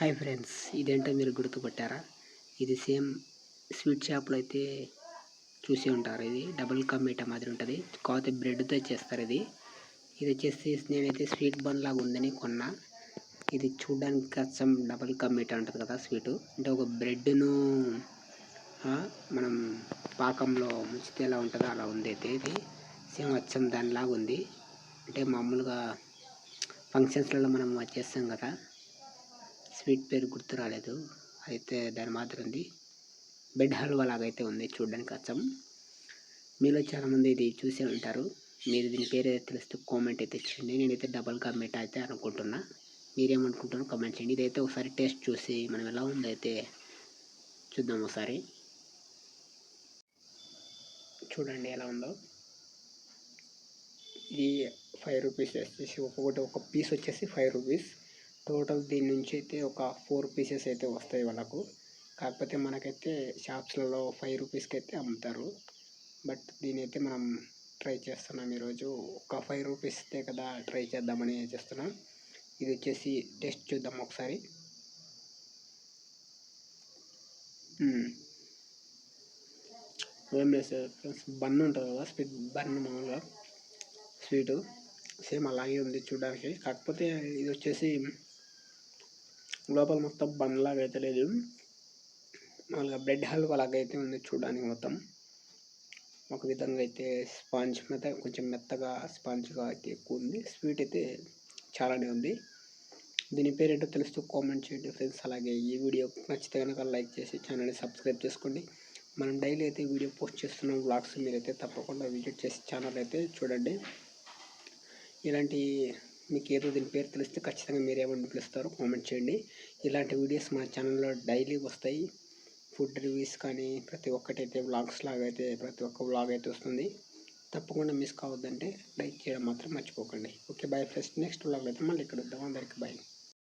Hi friends ఇదేంటో మీరు గుర్తుపట్టారా? ఇది సేమ్ స్వీట్ షాప్లో అయితే చూసి ఉంటారు. ఇది డబుల్ కమ్మీట మాదిరి ఉంటుంది. కాకపోతే బ్రెడ్తో చేస్తారు ఇది. ఇది వచ్చేసి నేనైతే స్వీట్ బన్ లాగా ఉందని కొన్నా. ఇది చూడడానికి కష్టం డబుల్ కమ్మీట ఉంటుంది కదా స్వీటు. అంటే ఒక బ్రెడ్ను మనం పాకంలో ముంచితే ఎలా ఉంటుందో అలా ఉంది అయితే ఇది. సేమ్ అచ్చం దానిలాగా ఉంది. అంటే మామూలుగా ఫంక్షన్స్లలో మనం చేస్తాం కదా. స్వీట్ పేరు గుర్తు రాలేదు. అయితే దాని మాత్రం ఉంది. బెడ్ హల్వా లాగైతే ఉంది చూడడానికి అచ్చం. మీలో చాలామంది ఇది చూసే ఉంటారు. మీరు దీని పేరు ఏదైతే తెలిస్తే కామెంట్ అయితే చేయండి. నేనైతే డబల్ కా అయితే అనుకుంటున్నా. మీరేమనుకుంటున్నారో కామెంట్ చేయండి. ఇదైతే ఒకసారి టేస్ట్ చూసి మనం ఎలా ఉందైతే చూద్దాం ఒకసారి. చూడండి ఎలా ఉందో. ఇది ఫైవ్ రూపీస్ వచ్చేసి ఒక్కొక్కటి ఒక పీస్ వచ్చేసి ఫైవ్ రూపీస్ టోటల్ దీని నుంచి అయితే ఒక ఫోర్ పీసెస్ అయితే వస్తాయి వాళ్ళకు. కాకపోతే మనకైతే షాప్స్లలో ఫైవ్ రూపీస్కి అయితే అమ్ముతారు. బట్ దీని అయితే మనం ట్రై చేస్తున్నాం ఈరోజు. ఒక ఫైవ్ రూపీస్తే కదా ట్రై చేద్దామని చేస్తున్నాం. ఇది వచ్చేసి టెస్ట్ చూద్దాం ఒకసారి. ఏం లేదు ఫ్రెండ్స్ బన్ ఉంటుంది కదా స్వీట్ బన్ మామూలుగా. స్వీటు. సేమ్ అలాగే ఉంది చూడడానికి. కాకపోతే ఇది వచ్చేసి లోపల మొత్తం బండ్లాగా లాగా అయితే లేదు. మామూలుగా బ్రెడ్ హల్వా లాగా అయితే ఉంది చూడడానికి మొత్తం. ఒక విధంగా అయితే స్పాంజ్ మెత్త కొంచెం మెత్తగా స్పాంజ్గా అయితే ఎక్కువ ఉంది స్వీట్ అయితే చాలానే ఉంది. దీని పేరు ఏంటో తెలుస్తూ కామెంట్ చేయండి ఫ్రెండ్స్. అలాగే ఈ వీడియో నచ్చితే కనుక లైక్ చేసి ఛానల్ని సబ్స్క్రైబ్ చేసుకోండి. మనం డైలీ అయితే వీడియో పోస్ట్ చేస్తున్నాం వ్లాగ్స్ మీరైతే తప్పకుండా విజిట్ చేసి ఛానల్ అయితే చూడండి. ఇలాంటి మీకు ఏదో దీని పేరు తెలిస్తే ఖచ్చితంగా మీరు ఏమని పిలుస్తారో. కామెంట్ చేయండి. ఇలాంటి వీడియోస్ మా ఛానల్లో డైలీ వస్తాయి. ఫుడ్ రివ్యూస్ కానీ ప్రతి ఒక్కటి అయితే వ్లాగ్స్ లాగా అయితే ప్రతి ఒక్క వ్లాగ్ అయితే వస్తుంది. తప్పకుండా మిస్ కావద్దంటే లైక్ చేయడం మాత్రం మర్చిపోకండి. Okay bye friends. Next vlog అయితే మళ్ళీ ఇక్కడ వద్దాం అందరికీ బాయ్.